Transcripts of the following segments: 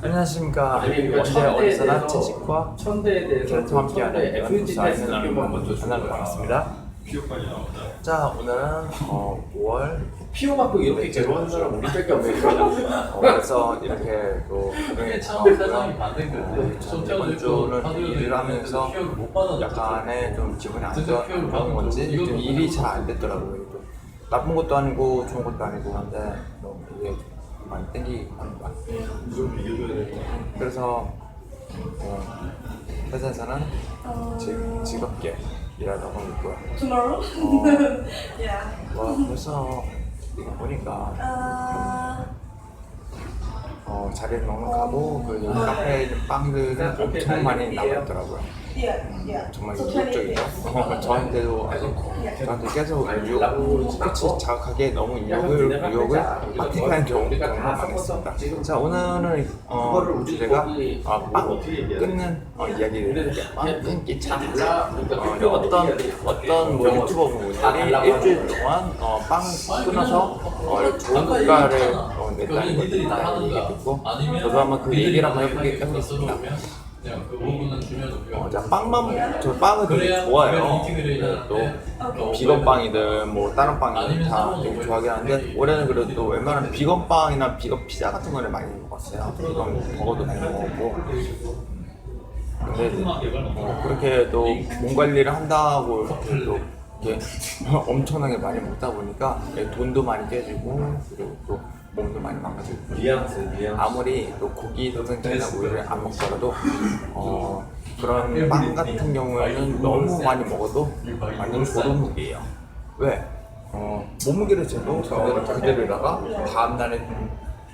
안녕하십니까. 원대 대해서 채식과 천대에 대해서 함께하는 FUT 테스트 비교만 먼저 만나러 반갑습니다. 자 오늘은 어, 5월 피오 받고 이렇게 괴로운 사람 우리밖에 없네. 어, 그래서 이렇게 또 그게 어, 처음 세상이 만든 건데 전 이번 주는 일을 하면서 약간의 좀 기분이 안 좋은 건지 좀 일이 잘 안 됐더라고요 또 나쁜 것도 아니고 좋은 것도 아니고 한데 좀 이게 많이 땡기긴 합니다 그래서 어, 회사에서는 즐, 즐겁게 일하다 있고요. Tomorrow? 어, yeah. 와 벌써 이거 보니까 Uh, 어, 자리를 넉넉하고 그 여기 카페에 있는 빵들은 엄청 많이 yeah. 정말 So 이국적이죠 20 어, 저한테도 아직 저한테 계속 유혹 끝이 자극하게 너무 유혹을 유혹을 경우, 경우가 많았습니다. 자 오늘은 어, 주제가 어, 빵 끊는 어, 이야기를 빵 끊기 챌린지 어, 어떤 어떤 뭐 유튜버 분들이 일주일 동안 어, 빵 끊어서 어, 좋은 효과를 어, 냈다는 것들 얘기했고 저도 한번 그 얘기를 한번 해보겠습니다. 그냥 그 부분은 주면 어, 자 빵만 저 빵을 되게 좋아해요. 네, 또 비건 빵이든 뭐 다른 빵이든 다 되게 좋아하긴 하는데 올해는 그래도 웬만한 비건 빵이나 비건 피자 같은 거를 많이 먹었어요. 비건 버거도 많이 먹었고. 근데 어, 그렇게 또 몸 관리를 한다고 이렇게 또 이렇게 엄청나게 많이 먹다 보니까 돈도 많이 깨지고 그리고 또 몸도 많이 망가지고 뉘앙스, 뉘앙스. 아무리 또 고기 소세지나 우유를 안 먹더라도 어, 그런 빵 같은 경우에는 너무 많이 먹어도 완전 고동무게예요. 왜? 어, 몸무게를 재도 그대로 그대로다가 다음 날에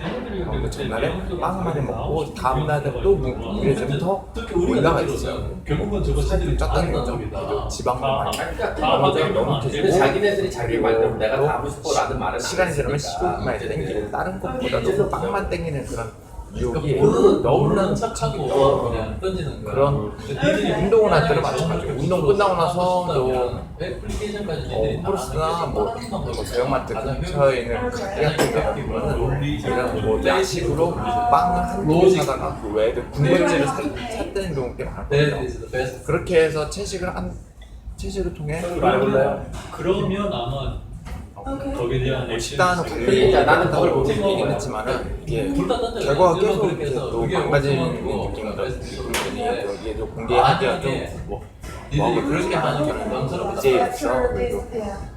어, 그 전날에 빵 많이 먹고 다음 날에 또 무게를 재면 더 올라가 있어요. 결국은 저거 살이 쪘다는 거죠. 지방도 많이 그러니까 너무 맞아요. 너무 근데 자기네들이 자기 말대로 내가 또다 하고 싶어라는 말은 시간이 지나면 시간만 이제 땡기는 다른 것보다 도 빵만 땡기는 그런 유혹이 너무나 착하고 어. 그냥 던지는 거야. 그런 니들이 운동을 할 때는 마찬가지고 운동 끝나고 나서 또 애플리케이션까지 어, 홈플러스나 뭐, 뭐 대형마트 근처에 있는 가게 같은 데 가면은 이런 뭐 야식으로 빵을 한두 개 사다가 그 외에도 군것질을 사- 샀다는 경우가 꽤 많거든요 그렇게 해서 채식을 한 채식을 통해 말 몰라요. 그러면 아마 거기에 대한 뭐 관리 야, 나는 그걸 못해. 얘기는 했지만은 이게 던져. 결과가 계속 이렇게 또 망가지는 느낌이 들어요. 여기에 좀 공개하기가 좀뭐 뭐 그렇게 하는 게 부담스럽다. 이제 있어 그래도.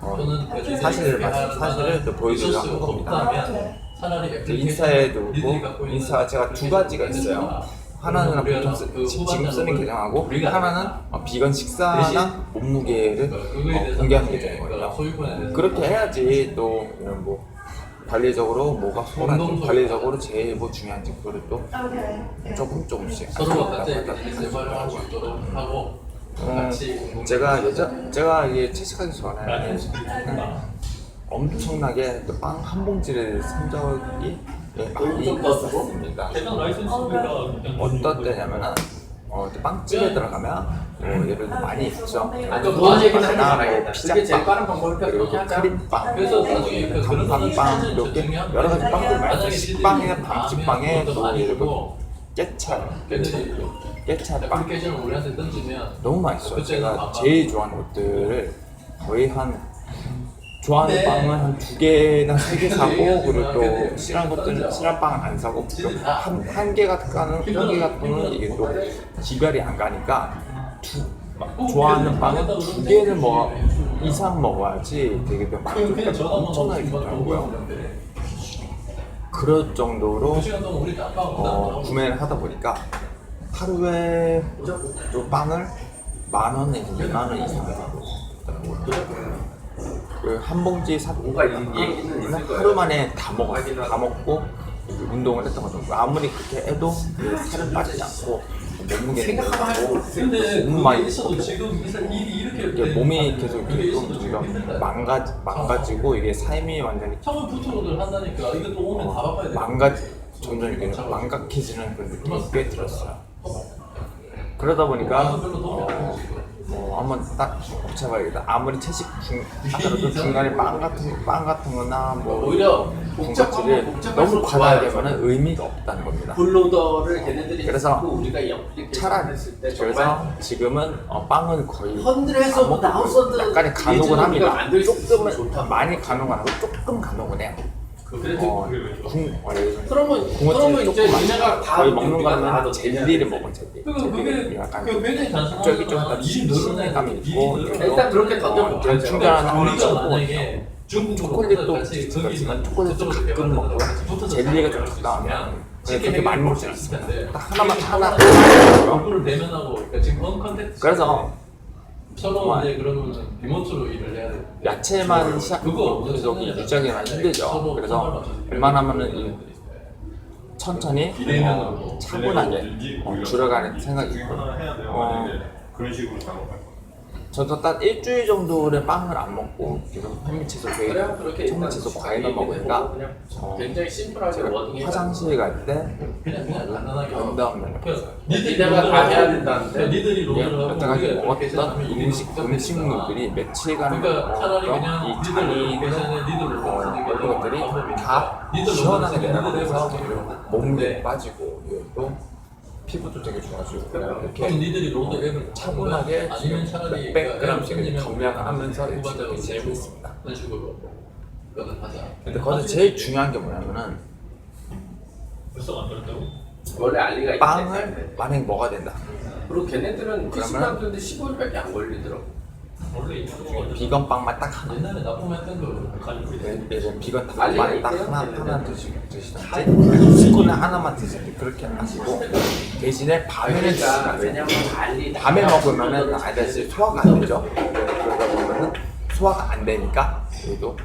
어, 그 사실을 말- 사실을 또 보여주려고 한 겁니다. 차라리 그 인스타에도 있는 인스타 제가 두 가지가 있어요. 하나는 보통 쓰, 그 지- 지금 쓰는 계정하고 우리가 하나는 어, 비건 식사나 몸무게를 어, 공개하는 계정이거든요. 그 그렇게 해야지 또 이런 뭐 관리적으로 뭐가 소홀한지 운동 관리적으로 제일 뭐 중요한지 그거를 또 Okay. yeah. 조금 조금씩 할수 있도록 하고 음, 공동- 제가 예전 제가 이게 채식하기 전에 엄청나게 또 빵 한 봉지를 산 적이 예, 많이 좀더 쓰고? 대상 라이센스가 어떤 때냐면은 어, 이제 빵집에 들어가면 뭐 예를 들어 많이 있죠. 아, 좀 얘기는 하지 하나 말아야겠다. 뭐 그게 제일 피자빵 빠른 방법이니까 그리고 그렇게 하자. 크림빵 그래서 나중에 그 그런 거는 이렇게 중요한 여러 가지. 빵들 많이 있어요. 빵집빵에 마음에 또 깨차 깨차빵 애플리케이션을 우리한테 던지면 너무 맛있어요. 제가 제일 좋아하는 것들을 거의 한 좋아하는 네. 빵은 한 두 개나 세 개 사고 얘기하지 그리고 마. 또 싫어하는 것들은 싫어하는 빵은 안 사고 진짜 다- 한한 개가 가는 한개 같은 이게 또 기별이 안 가니까 두막 좋아하는 빵은 두 개를 먹어 이상 먹어야지 되게 만족감이 엄청나게 좋더라고요. 그럴 정도로 깜빡 어, 구매를 하다 보니까 하루에 또 빵을 만 원에서 이만 원 이상 그 한 봉지 사 뭔가 이 얘기는 있을 거예요. 하루 만에 다 먹어 다 먹고 운동을 했던 거죠. 아무리 그렇게 해도 살은 빠지지 않고 몸무게는 늘고 근데 너무 많이 있어도 지금 이 이렇게 몸이. 계속 이렇게 좀 지금 점점 힘들다. 망가 망가지고 이게 삶이 완전히 처음에 부트로를 한다니까 이거 또 오면 다 바꿔야 돼. 망가 점점 이게 망각해지는 그런 느낌이 꽤 들었어요. 그러다 보니까 어, 어, 한번 딱 곱쳐봐야겠다. 아무리 채식 중 하더라도 중간에 빵 같은 빵 같은 거나 뭐 오히려 복잡하고 너무 복잡할수록 과다하게 좋아요. 하면 의미가 없다는 겁니다. 블로더를 걔네들이 그래서 했고 우리가 옆에 차라리 했을 때 그래서 지금은 어, 빵은 거의 헌들에서 안 먹고 나왔어도 약간의 간혹은 합니다. 만들 수 있으면 조금은 좋다. 많이 간혹은 하고 조금 간혹은 해요. 그래도 어, 궁, 어, 그러면 궁어찜 그러면 이제 조금 니네가 다 거의 먹는 우리가 거는 다 젤리를 먹은 젤리. 그 그게 약간 그 굉장히 단순한 쫄깃쫄깃한 거잖아. 일이 신선감이 있고 일단 그렇게. 어, 중간에 하나 우리가 만약에 초콜릿도 있는 초콜릿도 가끔 먹고 거랑 젤리가 좀 적당하면 그냥 그렇게 많이 먹지 않습니다. 딱 하나만 하나 얼굴을 대면하고 그러니까 지금 언 컨택트 그래서 서로 이제 그러면 리모트로 일을 해야 돼. 야채만 시작하고 그거 계속 유지하기가 힘들죠. 서로 그래서 웬만하면은 이 천천히 어, 차분하게 어, 줄여가는 생각이 있고 하나 해야 돼요. 어. 그런 식으로 작업할 거. 저도 딱 일주일 정도를 빵을 안 먹고 계속 그렇게 일단 현미채소 과일만 먹으니까 어, 굉장히 심플하게 워딩해 화장실 갈 때 간단하게 니네가 다 해야 된다는데? 그러니까 니들이 하고 여태까지 먹었던 음식. 음식물들이 며칠간 그러니까 먹었던 그냥 이 잔이 어, 이런 것들이 다 시원하게 내려가면서 몸도 네. 빠지고 또 피부도 되게 좋아지고 그럼 이렇게 니들이 로드 앱을 차분하게 아니면 차라리 몇백 그러니까 감량하면서 후반적으로 일주일을 지내고 재고 있습니다. 그런 식으로 그거는 하자. 근데 거기서 제일 중요한 게 뭐냐면은 벌써 만들었다고? 원래 알리가 있는데 빵을 만약에 먹어야 된다. 그리고 걔네들은 그러면- PC방들인데 15일밖에 안 걸리더라고 비건 빵만 딱 하나. 옛날에 납품했던 거 가지고 예전 비건 빵만 딱 하나 걔네들은. 하나 드시 드시던지 식구는 하나만 드시던지 그렇게 하시고 대신에 드시면 그러니까 알리 밤에 먹으면은 아저씨 소화가 안 되죠. 그러다 보면은 소화가 안 되니까 그래도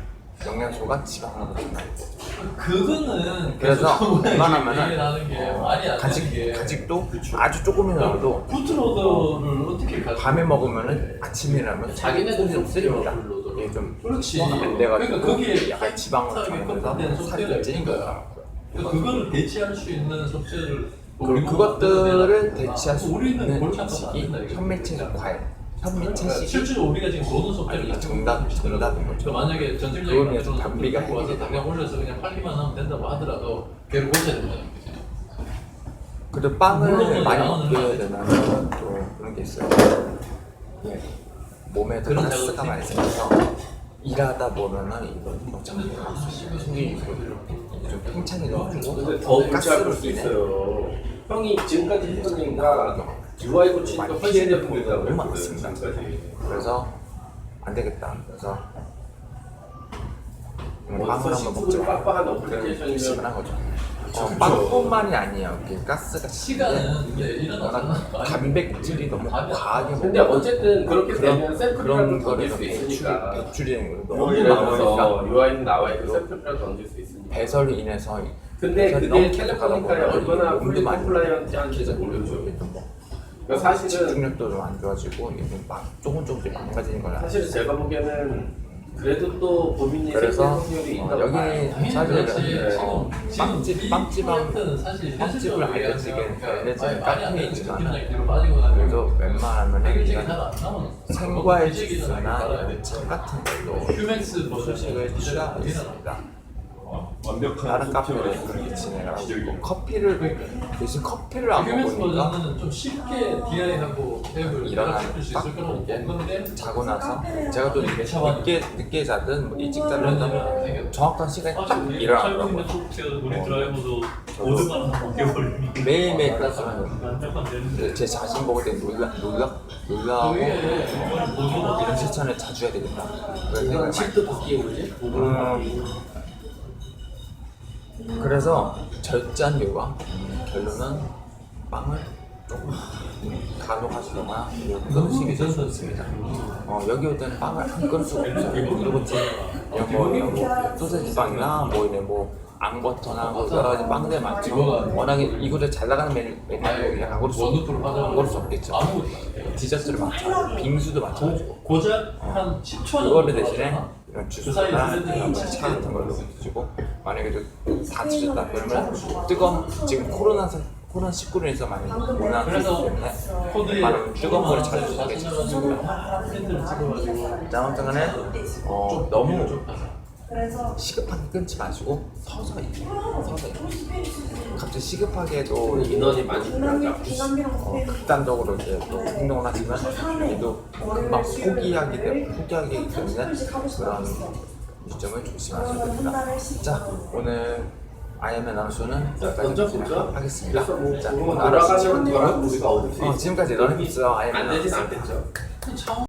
영양소가 지방으로 들어가요. 그거는 그래서 웬만하면은 얘기하는 게 말이 안 되는 간식 게 간식도 아주 조금이라도 부트로더를 어떻게 가지고 밤에 먹으면은 아침이라면 자기네들 좀 쓰립니다. 블로더로. 이게 좀 그렇지. 소화가 안 돼가지고 그러니까 거기에 약간 지방으로 컴퓨터에 들어가면서 살이 좀 찌는 소스가 거더라고요. 그거를 대체할 수 있는 소스를 그리고 그것들을 대체할 수 우리는 있는 음식이 이거. 현미채소 과일, 현미채식이 그러니까 실제로 우리가 지금 모든 소프트웨어를 아니, 정답- 정답인 거죠. 그러니까 만약에 그거는 같은 단비가 와서 해결이 당장 올려서 그냥 팔기만 하면 된다고 하더라도 걔를 고쳐야 된다. 그래도 물론 빵을 많이 많이 되면 또 그런 게 있어요. 예. 몸에도 그런 가스가 자극이 많이 생겨서 일하다 보면은 이거 뭐 잠깐 속이 좀 팽창이 돼가지고 근데 더 골치 가스로 아플 수 인해 있어요. 형이 지금까지 했던 얘기가 UI 고치니까 훨씬 더 그랬거든, 많습니다. 지금까지 그래서 안 되겠다. 그래서 어디서 빵을 한번 먹자. 빡빡한 어플리케이션이면 결심을 한 거죠. 어, 빵뿐만이 아니에요. 이게 가스가 시간은 이제 일어나서 단백질이 너무 과하게 근데 어쨌든 그렇게 되면 샘플이라도 그런 던질 거를 수 있으니까 배출이는 거 너무 UI라서 많으니까 UI는 나와 있고 샘플이라도 던질 수 있으니까 배설로 인해서 근데 배설이 그게 너무 캘리포니아에 보면 얼마나 많이 컴플라이언트한지 계속 모르죠. 뭐 그러니까 사실은 집중력도 좀 안 좋아지고 이게 막 조금 조금씩 망가지는 거라. 사실 제가 보기에는 그래도 또 고민이 그래서 생길 확률이 어, 있다고 여기 봐요. 사실 그렇지. 어, 지금 빵집 프로젝트는 사실 빵집을 알려지게 알려지는 그러니까 카페에 뒤로 빠지고 나면 그래도 웬만하면 그냥 나오는 생과일 해결책이 주스나. 차 같은 걸로 휴맥스 소식을 취하고 있습니다. 완벽한 다른 카페를 그렇게 진행을 하고 있고 커피를 대신 커피를 안 먹으니까 버전은 좀 쉽게 DI하고 앱을 일어나는 쓸수 있을 딱 거라고 보는데 자고 나서 제가 또 늦게 늦게 자든 뭐 일찍 자든 정확한 시간에 딱 철거 일어나더라고요. 있는 소프트웨어 우리 드라이버도 5등만 한 먹여버리니까. 매일매일 되는데 제 자신 먹을 때 놀라 놀라 놀라고 어, 이런 실천을 자주 해야 되겠다. 그런 생각을 많이? 음, 그래서 절제한 결과 음, 결론은 빵을 조금 간혹 하시거나 끊으시기 좋습니다. 어, 여기 올 때는 빵을 안 끊을 수가 없어요. 그리고 이런 뭐, 이런 뭐 소세지 빵이나 뭐 이런 뭐 앙버터나 뭐 여러 가지 빵들 많죠. 워낙에 이곳에 잘 나가는 메뉴 메뉴들이 안 고를 수. 안 고를 수 없겠죠. 디저트를 마찬가지고 빙수도 마찬가지고 고작 한 10초 그거를 대신에 이런 그 주스나 차 같은 걸로 드시고 만약에 다 드셨다 그러면 뜨거운 지금 코로나 사- 코로나 19로 인해서 많이 고난하기 때문에 많은 주거 거를 자주 쓰게 사진 됐습니다. 넣어가지고 팬들을 찍어가지고 자, 아무튼 간에 어, 너무. 그래서 시급하게 끊지 마시고 서서히 서서히 갑자기 시급하게도 인원이 많이 비남비 필요하다. 비남비랑 어, 극단적으로 이제 또 행동을 하지만 그래도 금방 포기하기 때문에 포기하기 때문에 그런 유점을 조심하셔야 됩니다. 자 오늘 아이엠의 나노쇼는 여기까지 보자. 하겠습니다. 그래서 뭐 자 그거 오늘 알아서 돌아가는 거랑 우리가 어디 어, 지금까지 너는 있어 아이엠의 안 되진 나노쇼 않겠죠. 차원